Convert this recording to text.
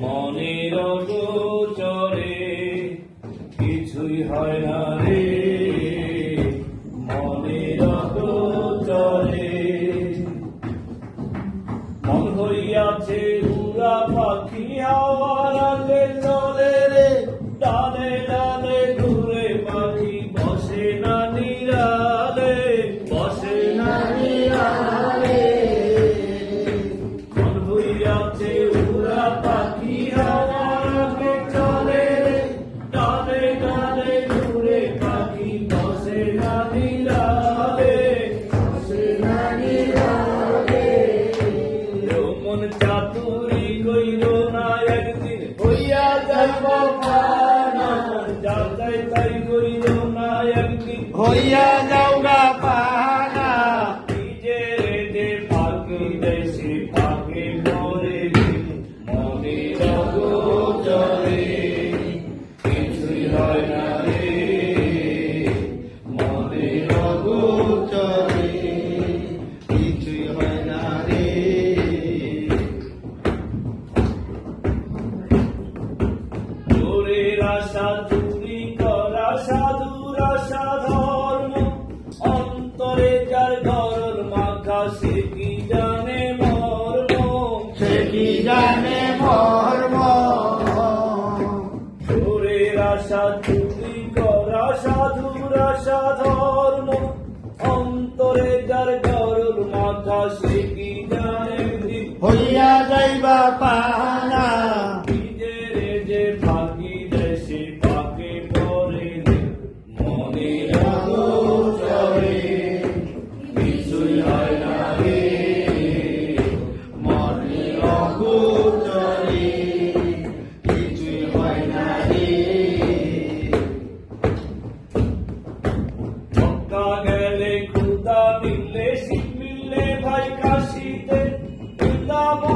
মনের গোচরে কিছুই হয় না রে। মনের গোচরে মন হইয়াছে উড়া পাখি হাওয়ার চলে রে। ডালে ডালে ঘুরে পাখি, বসে না নিরালে। বসে না নিরালে। মন হইয়াছে উড়া পাখি হইয়া যাও গা পানা নিজের যে ফাঁকি দেশে ফাঁকে মরে মনে চলে কিছুই হয় না রে, মনে গোচরে কিছুই হয় না রে। চোরের আশা চুরি করা, সাধুর আশা আশা ধর্ম অন্তরে যার গরল মাথা সে কি জানে হইয়া যাইবা পানা। নিজের যে ফাঁকি দেশে পাকে পরে মনে চলে কিছুই হয় মক্কা গেলে খুদা মিললে শিব মিললে ভাই কাশিতে বৃন্দাবনে